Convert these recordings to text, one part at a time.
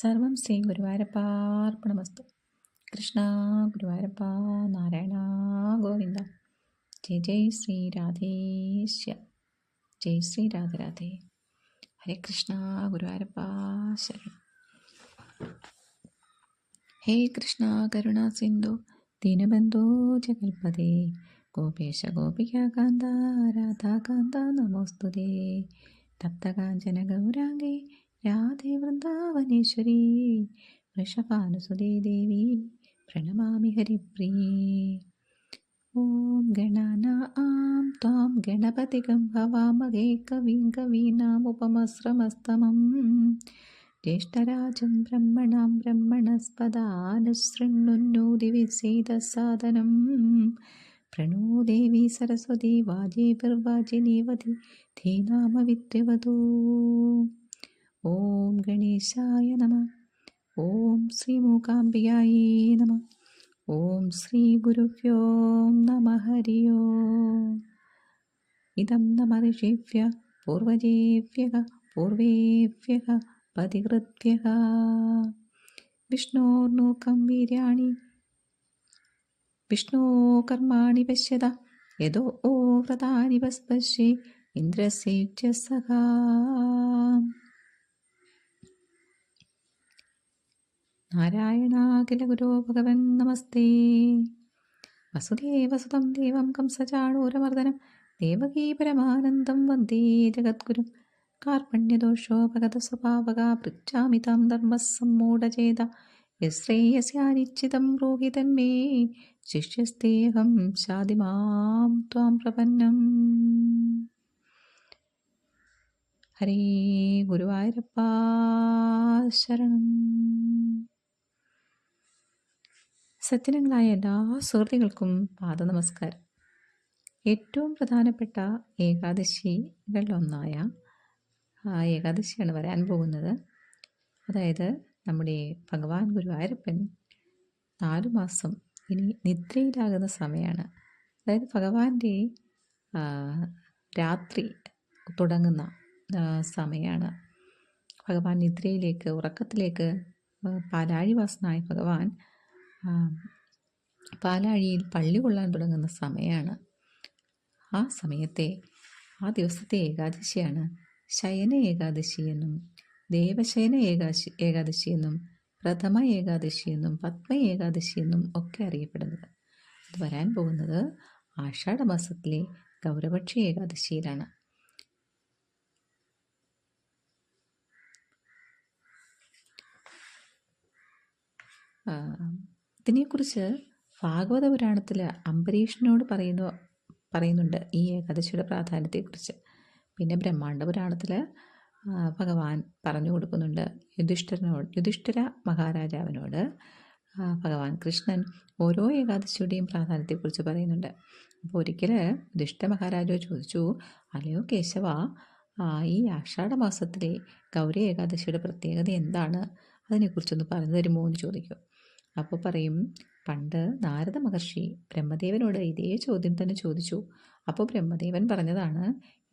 സർവം ശ്രീ ഗുരുവായൂരപ്പാർപ്പണമസ്തു കൃഷ്ണ ഗുരുവായൂരപ്പ നാരായണ ഗോവിന്ദ. ജയ് ജയ് ശ്രീ രാധേശ്യ. ജയ് ശ്രീ രാധരാധേ ഹരേ കൃഷ്ണ ഗുരുവായൂരപ്പ ശരണം. ഹേ കൃഷ്ണ കരുണ സിന്ധു ദീനബന്ധോ ജഗൽപദേ ഗോപേശ ഗോപികാകാന്ത രാധാകാന്ത നമോസ്തുതേ. തപ്തകാഞ്ചന ഗൗരാംഗേ രാധേ വൃന്ദാവനേശ്വരി വൃഷഭാനുസുതേ ദേവി പ്രണമാമി ഹരിപ്രിയേ. ഓം ഗണന ആം ത്വാം ഗണപതികം ഭവാമഹേ കവിം കവീനാമുപമസ്രമസ്തമം ജ്യേഷ്ഠരാജം ബ്രഹ്മണാം ബ്രഹ്മണസ്പദാനുശൃണ്ണുന്നോതിവിസേദസാദനം പ്രണോ ദേവി സരസ്വതി വാജേഭിർവാജിനീവതി ധീനാമവിത്രിവതോ ഓം ഗണേശായ നമ. ഓം ശ്രീ മൂകാംബിയായ നമ. ഓം ശ്രീ ഗുരുഭ്യോ നമ ഹരി ഇതം നമ ഋഷിഭ്യ പൂർവജേഭ്യ പൂർവേഭ്യ പതികൃത്യ വിഷ്ണോർനൂക്കം വീര്യാണി. വിഷ്ണോ കർമാണി പശ്യത. യഥോ ഓ വ്രതാനി പശ്യേ ഇന്ദ്രസേ സഖാ. നാരായണാഖില ഗുരോ ഭഗവൻ നമസ്തേ. വസുദേവസുതം ദേവം കംസചാണൂരമർദ്ദനം ദേവകീ പരമാനന്ദം വന്ദേ ജഗദ്ഗുരു. കാർപ്പണ്യദോഷോപഗത സ്വഭാവക പൃച്ഛാമി താം ധർമ്മസമ്മൂഢചേത യശ്രേയസ്യാനിശ്ചിതം ബ്രൂഹിതന്മേ ശിഷ്യസ്തേഹം ശാതിമാം ത്വാം പ്രപന്നം. ഹരേ ഗുരുവായൂരപ്പ ശരണം. സജ്ജനങ്ങളായ എല്ലാ സുഹൃത്തുക്കൾക്കും പാദ നമസ്കാരം. ഏറ്റവും പ്രധാനപ്പെട്ട ഏകാദശികളിലൊന്നായ ആ ഏകാദശിയാണ് വരാൻ പോകുന്നത്. അതായത് നമ്മുടെ ഭഗവാൻ ഗുരുവായൂരപ്പൻ നാലു മാസം ഇനി നിദ്രയിലാകുന്ന സമയമാണ് അതായത് ഭഗവാന്റെ രാത്രി തുടങ്ങുന്ന സമയമാണ് ഭഗവാൻ നിദ്രയിലേക്ക് ഉറക്കത്തിലേക്ക് പാലാഴിവാസനായ ഭഗവാൻ പാലാഴിയിൽ പള്ളി കൊള്ളാൻ തുടങ്ങുന്ന സമയമാണ് ആ സമയത്തെ ആ ദിവസത്തെ ഏകാദശിയാണ് ശയന ഏകാദശി എന്നും ദേവശയന ഏകാശി ഏകാദശി എന്നും പ്രഥമ ഏകാദശി എന്നും പത്മ ഏകാദശി എന്നും ഒക്കെ അറിയപ്പെടുന്നത്. അത് വരാൻ പോകുന്നത് ആഷാഢ മാസത്തിലെ ഗൗരപക്ഷി ഏകാദശിയിലാണ്. ഇതിനെക്കുറിച്ച് ഭാഗവത പുരാണത്തിൽ അംബരീഷിനോട് പറയുന്നു പറയുന്നുണ്ട് ഈ ഏകാദശിയുടെ പ്രാധാന്യത്തെക്കുറിച്ച്. പിന്നെ ബ്രഹ്മാണ്ഡ പുരാണത്തിൽ ഭഗവാൻ പറഞ്ഞു കൊടുക്കുന്നുണ്ട് യുധിഷ്ഠിരനോട് യുധിഷ്ഠിര മഹാരാജാവിനോട്. ഭഗവാൻ കൃഷ്ണൻ ഓരോ ഏകാദശിയുടെയും പ്രാധാന്യത്തെക്കുറിച്ച് പറയുന്നുണ്ട്. അപ്പോൾ ഒരിക്കൽ യുധിഷ്ഠ മഹാരാജാവ് ചോദിച്ചു അല്ലയോ കേശവ ഈ ആഷാഢ മാസത്തിലെ ഗൗരി ഏകാദശിയുടെ പ്രത്യേകത എന്താണ്? അതിനെക്കുറിച്ചൊന്ന് പറഞ്ഞു തരുമോ? എന്ന് ചോദിക്കും. അപ്പോൾ പറയും പണ്ട് നാരദ മഹർഷി ബ്രഹ്മദേവനോട് ഇതേ ചോദ്യം തന്നെ ചോദിച്ചു. അപ്പോൾ ബ്രഹ്മദേവൻ പറഞ്ഞതാണ്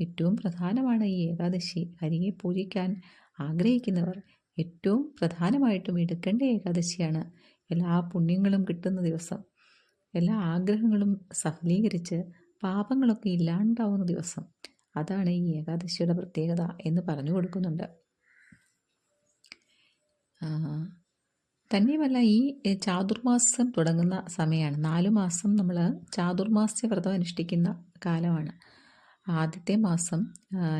ഏറ്റവും പ്രധാനമാണ് ഈ ഏകാദശി ഹരിയെ പൂജിക്കാൻ ആഗ്രഹിക്കുന്നവർ ഏറ്റവും പ്രധാനമായിട്ടും എടുക്കേണ്ട ഏകാദശിയാണ്. എല്ലാ പുണ്യങ്ങളും കിട്ടുന്ന ദിവസം എല്ലാ ആഗ്രഹങ്ങളും സഫലീകരിച്ച് പാപങ്ങളൊക്കെ ഇല്ലാണ്ടാവുന്ന ദിവസം. അതാണ് ഈ ഏകാദശിയുടെ പ്രത്യേകത എന്ന് പറഞ്ഞു കൊടുക്കുന്നുണ്ട്. തന്നെയുമല്ല ഈ ചാതുർമാസം തുടങ്ങുന്ന സമയമാണ് നാല് മാസം നമ്മൾ ചാതുർമാസ്യ വ്രതം അനുഷ്ഠിക്കുന്ന കാലമാണ്. ആദ്യത്തെ മാസം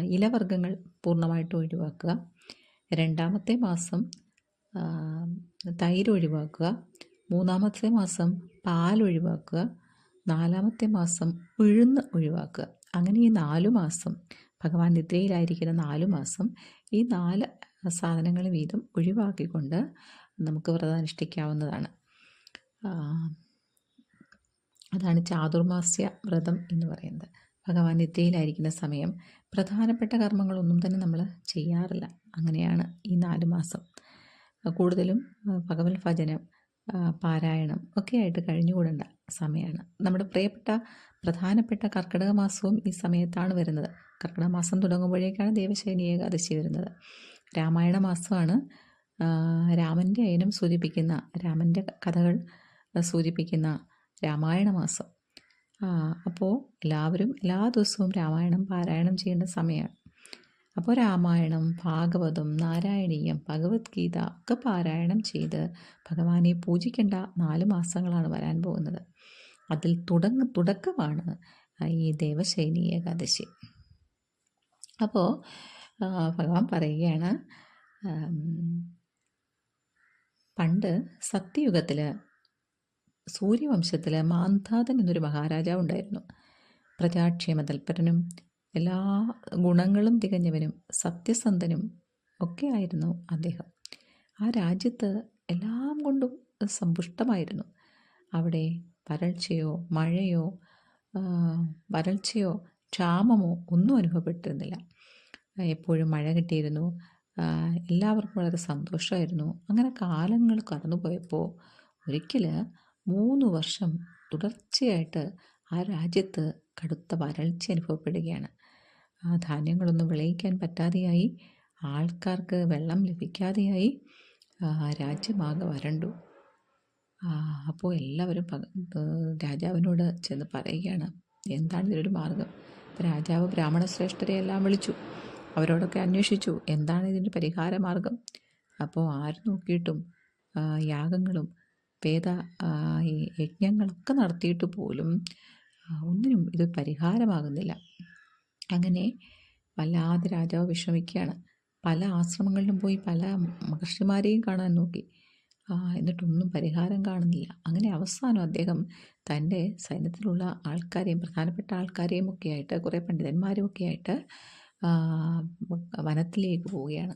ഇലവർഗങ്ങൾ പൂർണമായിട്ട് ഒഴിവാക്കുക. രണ്ടാമത്തെ മാസം തൈര് ഒഴിവാക്കുക. മൂന്നാമത്തെ മാസം പാൽ ഒഴിവാക്കുക. നാലാമത്തെ മാസം ഉഴുന്ന് ഒഴിവാക്കുക. അങ്ങനെ ഈ നാലു മാസം ഭഗവാൻ നിദ്രയിലായിരിക്കുന്ന നാലു മാസം ഈ നാല് സാധനങ്ങൾ വീതം ഒഴിവാക്കിക്കൊണ്ട് നമുക്ക് വ്രതം അനുഷ്ഠിക്കാവുന്നതാണ് അതാണ് ചാതുർമാസ്യ വ്രതം എന്ന് പറയുന്നത്. ഭഗവാൻ നിദ്രയിലായിരിക്കുന്ന സമയം പ്രധാനപ്പെട്ട കർമ്മങ്ങളൊന്നും തന്നെ നമ്മൾ ചെയ്യാറില്ല. അങ്ങനെയാണ് ഈ നാല് മാസം. കൂടുതലും ഭഗവത് ഭജനം പാരായണം ഒക്കെ ആയിട്ട് കഴിഞ്ഞുകൂടേണ്ട സമയമാണ് നമ്മുടെ പ്രിയപ്പെട്ട പ്രധാനപ്പെട്ട കർക്കിടക മാസവും ഈ സമയത്താണ് വരുന്നത്. കർക്കിടക മാസം തുടങ്ങുമ്പോഴേക്കാണ് ദേവശൈനി ഏകാദശി വരുന്നത്. രാമായണ മാസമാണ് രാമന്റെ അയനം സൂചിപ്പിക്കുന്ന രാമന്റെ കഥകൾ സൂചിപ്പിക്കുന്ന രാമായണ മാസം. അപ്പോൾ എല്ലാവരും എല്ലാ ദിവസവും രാമായണം പാരായണം ചെയ്യേണ്ട സമയമാണ് അപ്പോൾ രാമായണം ഭാഗവതം നാരായണീയം ഭഗവത്ഗീത ഒക്കെ പാരായണം ചെയ്ത് ഭഗവാനെ പൂജിക്കേണ്ട നാല് മാസങ്ങളാണ് വരാൻ പോകുന്നത്. അതിൽ തുടങ്ങ തുടക്കമാണ് ഈ ദേവശൈനി ഏകാദശി. അപ്പോൾ ഭഗവാൻ പറയുകയാണ് പണ്ട് സത്യയുഗത്തിൽ സൂര്യവംശത്തിൽ മാന്ധാതൻ എന്നൊരു മഹാരാജാവ് ഉണ്ടായിരുന്നു. പ്രജാക്ഷേമ തൽപരനും എല്ലാ ഗുണങ്ങളും തികഞ്ഞവനും സത്യസന്ധനും ഒക്കെ ആയിരുന്നു അദ്ദേഹം. ആ രാജ്യത്ത് എല്ലാം കൊണ്ടും സമ്പുഷ്ടമായിരുന്നു. അവിടെ വരൾച്ചയോ മഴയോ വരൾച്ചയോ ക്ഷാമമോ ഒന്നും അനുഭവപ്പെട്ടിരുന്നില്ല. എപ്പോഴും മഴ കിട്ടിയിരുന്നു. എല്ലാവർക്കും വളരെ സന്തോഷമായിരുന്നു അങ്ങനെ കാലങ്ങൾ കടന്നുപോയപ്പോൾ ഒരിക്കൽ മൂന്ന് വർഷം തുടർച്ചയായിട്ട് ആ രാജ്യത്ത് കടുത്ത വരൾച്ച അനുഭവപ്പെടുകയാണ്. ധാന്യങ്ങളൊന്നും വിളയിക്കാൻ പറ്റാതെയായി ആൾക്കാർക്ക് വെള്ളം ലഭിക്കാതെയായി രാജ്യമാകെ വരണ്ടു. അപ്പോൾ എല്ലാവരും രാജാവിനോട് ചെന്ന് പറയുകയാണ് എന്താണ് ഇതിനൊരു മാർഗം? രാജാവ് ബ്രാഹ്മണ ശ്രേഷ്ഠരെ എല്ലാം വിളിച്ചു. അവരോടൊക്കെ അന്വേഷിച്ചു. എന്താണ് ഇതിന്റെ പരിഹാരമാർഗം? അപ്പോൾ ആര് നോക്കിയിട്ടും യാഗങ്ങളും വേദ ഈ യജ്ഞങ്ങളൊക്കെ നടത്തിയിട്ട് പോലും ഒന്നിനും ഇത് പരിഹാരമാകുന്നില്ല. അങ്ങനെ വല്ലാതെ രാജാവ് വിഷമിക്കുകയാണ്. പല ആശ്രമങ്ങളിലും പോയി പല മഹർഷിമാരെയും കാണാൻ നോക്കി. എന്നിട്ടൊന്നും പരിഹാരം കാണുന്നില്ല. അങ്ങനെ അവസാനം അദ്ദേഹം തന്റെ സൈന്യത്തിലുള്ള ആൾക്കാരെയും പ്രധാനപ്പെട്ട ആൾക്കാരെയും ഒക്കെ ആയിട്ട് കുറേ പണ്ഡിതന്മാരും ഒക്കെ ആയിട്ട് വനത്തിലേക്ക് പോവുകയാണ്.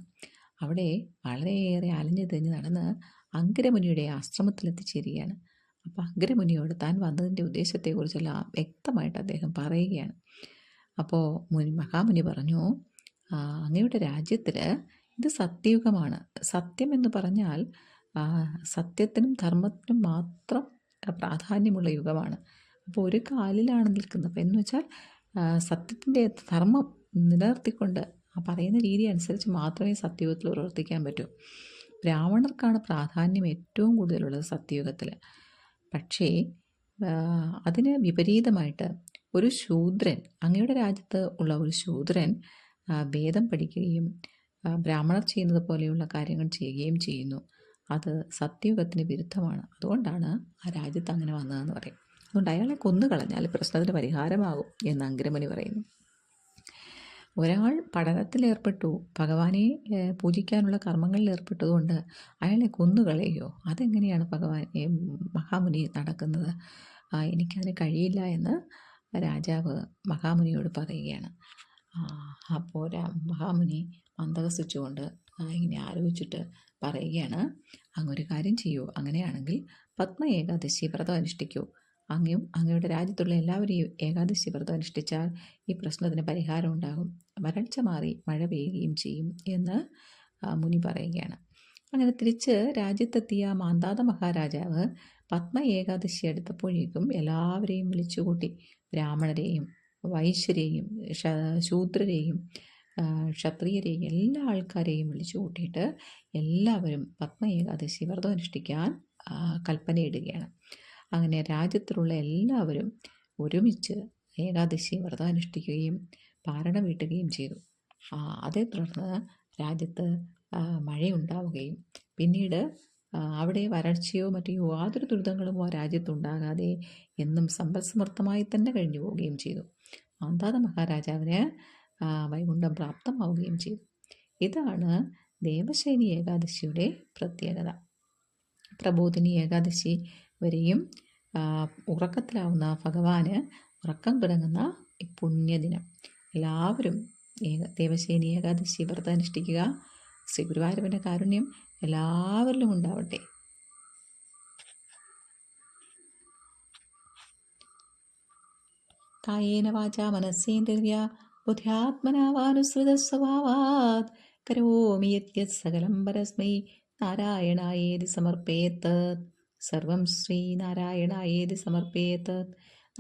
അവിടെ വളരെയേറെ അലഞ്ഞു തിരിഞ്ഞ് നടന്ന് അങ്കരമുനിയുടെ ആശ്രമത്തിൽ എത്തിച്ചേരുകയാണ് അപ്പോൾ അങ്കരമുനിയോട് താൻ വന്നതിന്റെ ഉദ്ദേശത്തെക്കുറിച്ചെല്ലാം വ്യക്തമായിട്ട് അദ്ദേഹം പറയുകയാണ്. അപ്പോൾ മുനി മഹാമുനി പറഞ്ഞു അങ്ങയുടെ രാജ്യത്തിൽ ഇത് സത്യയുഗമാണ്. സത്യം എന്ന് പറഞ്ഞാൽ സത്യത്തിനും ധർമ്മത്തിനും മാത്രം പ്രാധാന്യമുള്ള യുഗമാണ്. അപ്പോൾ ഒരു കാലിലാണ് നിൽക്കുന്നത്. എന്ന് വെച്ചാൽ സത്യത്തിന്റെ ധർമ്മം നിലനിർത്തിക്കൊണ്ട് ആ പറയുന്ന രീതി അനുസരിച്ച് മാത്രമേ സത്യയുഗത്തിൽ പ്രവർത്തിക്കാൻ പറ്റൂ. ബ്രാഹ്മണർക്കാണ് പ്രാധാന്യം ഏറ്റവും കൂടുതലുള്ളത് സത്യയുഗത്തിൽ പക്ഷേ അതിന് വിപരീതമായിട്ട് ഒരു ശൂദ്രൻ അങ്ങയുടെ രാജ്യത്ത് ഉള്ള ഒരു ശൂദ്രൻ വേദം പഠിക്കുകയും ബ്രാഹ്മണർ ചെയ്യുന്നത് പോലെയുള്ള കാര്യങ്ങൾ ചെയ്യുകയും ചെയ്യുന്നു. അത് സത്യയുഗത്തിന് വിരുദ്ധമാണ്. അതുകൊണ്ടാണ് ആ രാജ്യത്ത് അങ്ങനെ വന്നതെന്ന് പറയും അതുകൊണ്ട് അയാളെ കൊന്നു കളഞ്ഞാൽ പ്രശ്നത്തിന് പരിഹാരമാകും എന്ന് അങ്കിരമണി പറയുന്നു. ഒരാൾ പഠനത്തിലേർപ്പെട്ടു ഭഗവാനെ പൂജിക്കാനുള്ള കർമ്മങ്ങളിൽ ഏർപ്പെട്ടതുകൊണ്ട് അയാളെ കൊന്നുകളയോ അതെങ്ങനെയാണ് ഭഗവാൻ മഹാമുനി നടക്കുന്നത്? എനിക്കതിന് കഴിയില്ല എന്ന് രാജാവ് മഹാമുനിയോട് പറയുകയാണ്. അപ്പോൾ മഹാമുനി മന്ദഹസിച്ചുകൊണ്ട് ഇങ്ങനെ ആലോചിച്ചിട്ട് പറയുകയാണ് അങ്ങൊരു കാര്യം ചെയ്യൂ. അങ്ങനെയാണെങ്കിൽ പത്മ ഏകാദശി വ്രതം അനുഷ്ഠിക്കൂ. അങ്ങയും അങ്ങയുടെ രാജ്യത്തുള്ള എല്ലാവരെയും ഏകാദശി വ്രതം അനുഷ്ഠിച്ചാൽ ഈ പ്രശ്നത്തിന് പരിഹാരം ഉണ്ടാകും. വരൾച്ച മാറി മഴ പെയ്യുകയും ചെയ്യും എന്ന് മുനി പറയുകയാണ്. അങ്ങനെ തിരിച്ച് രാജ്യത്തെത്തിയ മാന്താത മഹാരാജാവ് പത്മ ഏകാദശി എടുത്തപ്പോഴേക്കും എല്ലാവരെയും വിളിച്ചുകൂട്ടി ബ്രാഹ്മണരെയും വൈശ്യരെയും ശൂദ്രരെയും ക്ഷത്രിയരെയും എല്ലാ ആൾക്കാരെയും വിളിച്ചു കൂട്ടിയിട്ട് എല്ലാവരും പത്മ ഏകാദശി വ്രതം അനുഷ്ഠിക്കാൻ കൽപ്പനയിടുകയാണ്. അങ്ങനെ രാജ്യത്തിലുള്ള എല്ലാവരും ഒരുമിച്ച് ഏകാദശി വ്രതം അനുഷ്ഠിക്കുകയും പാരണ വീട്ടുകയും ചെയ്തു. അതേ തുടർന്ന് രാജ്യത്ത് മഴയുണ്ടാവുകയും പിന്നീട് അവിടെ വരൾച്ചയോ മറ്റു യാതൊരു ആ രാജ്യത്തുണ്ടാകാതെ എന്നും സമ്പൽസമൃദ്ധമായി തന്നെ കഴിഞ്ഞു പോവുകയും ചെയ്തു. മാന്താത മഹാരാജാവിന് വൈകുണ്ഠം പ്രാപ്തമാവുകയും ചെയ്തു. ഇതാണ് ദേവശൈനി ഏകാദശിയുടെ പ്രത്യേകത. പ്രബോധിനി ഏകാദശി വരെയും ഉറക്കത്തിലാവുന്ന ഭഗവാന് ഉറക്കം കിടങ്ങുന്ന പുണ്യദിനം. എല്ലാവരും ഏക ദേവശേനി ഏകാദശി വ്രതം അനുഷ്ഠിക്കുക. ശ്രീ കാരുണ്യം എല്ലാവരിലും ഉണ്ടാവട്ടെ. കായേന വാച മനസ്സേന്ദ്രിയ ബുദ്ധ്യാത്മനാവാനുസൃതസ്വഭാവാത് കരോമി യത്യ സകലം പരസ്മൈ നാരായണായേതി സമർപ്പേത് സർവം ശ്രീനാരായണായേതി സമർപ്പേത്.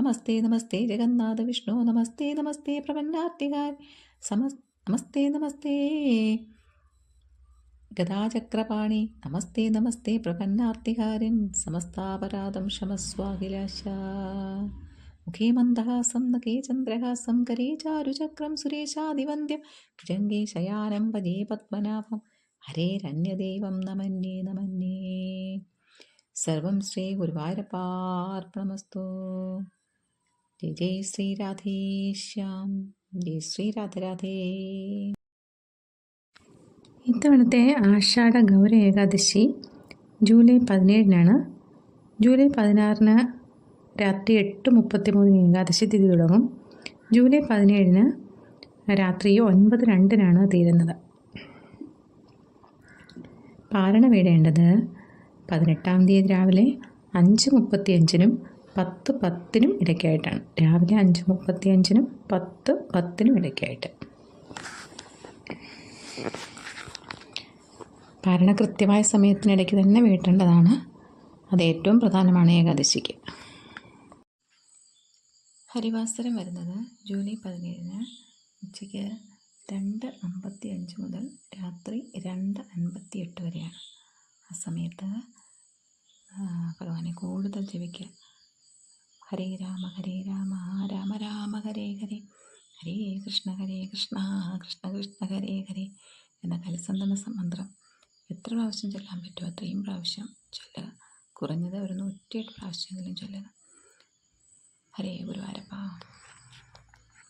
നമസ്തേ നമസ്തേ ജഗന്നാഥ വിഷ്ണു. നമസ്തേ നമസ്തേ പ്രപന്നാർത്തികാർ സമ നമസ്തേ നമസ്തേ. ഗതാചക്രപാണി നമസ്തേ നമസ്തേ പ്രപന്നാർത്തികാരൻ സമസ്താപരാധം ശമസ്വാഖിലാശ മുഖേ മന്ദഹാസം നഖേ ചന്ദ്രഹാസം കരേ ചാരുചക്രം സുരേശാദിവന്ദ്യം ഭുജംഗേ ശയാനം ഭജേ പത്മനാഭം ഹരേരന്യദേവം നമന്യേ നമന്യേ. സർവം ശ്രീ ഗുരുവായൂരപ്പാർപ്പണമസ്തു. ജയ് ജയ് ശ്രീ രാധേശ്യാം ജയ് ശ്രീ രാധരാധേ ഇത്തവണത്തെ ആഷാഢ ഗൗര ഏകാദശി ജൂലൈ പതിനേഴിനാണ്. ജൂലൈ പതിനാറിന് രാത്രി എട്ട് മുപ്പത്തി മൂന്നിന് ഏകാദശി തിഥി തുടങ്ങും. ജൂലൈ പതിനേഴിന് രാത്രി ഒൻപത് രണ്ടിനാണ് തീരുന്നത്. പാരണ വീടേണ്ടത് പതിനെട്ടാം തീയതി രാവിലെ അഞ്ച് മുപ്പത്തി അഞ്ചിനും പത്ത് പത്തിനും ഇടയ്ക്കായിട്ടാണ്. രാവിലെ അഞ്ച് മുപ്പത്തി അഞ്ചിനും പത്ത് പത്തിനും ഇടയ്ക്കായിട്ട്. ഭരണ കൃത്യമായ സമയത്തിനിടയ്ക്ക് തന്നെ വീട്ടേണ്ടതാണ്. അത് ഏറ്റവും പ്രധാനമാണ് ഏകാദശിക്ക്. ഹരിവാസരം വരുന്നത് ജൂലൈ പതിനേഴിന് ഉച്ചയ്ക്ക് രണ്ട് അമ്പത്തി അഞ്ച് മുതൽ രാത്രി രണ്ട് അൻപത്തി എട്ട് വരെയാണ്. ആ സമയത്ത് ഭഗവാനെ കൂടുതൽ ജപിക്കുക ഹരേ രാമ ഹരേ രാമ രാമ രാമ ഹരേ ഹരേ. ഹരേ കൃഷ്ണ ഹരേ കൃഷ്ണ കൃഷ്ണ കൃഷ്ണ ഹരേ ഹരേ എന്ന കലിസന്ധന മന്ത്രം എത്ര പ്രാവശ്യം ചൊല്ലാൻ പറ്റുമോ അത്രയും പ്രാവശ്യം ചൊല്ലുക. കുറഞ്ഞത് ഒരു നൂറ്റിയെട്ട് പ്രാവശ്യമെങ്കിലും ചൊല്ലുക. ഹരേ ഗുരുവാരപ്പ.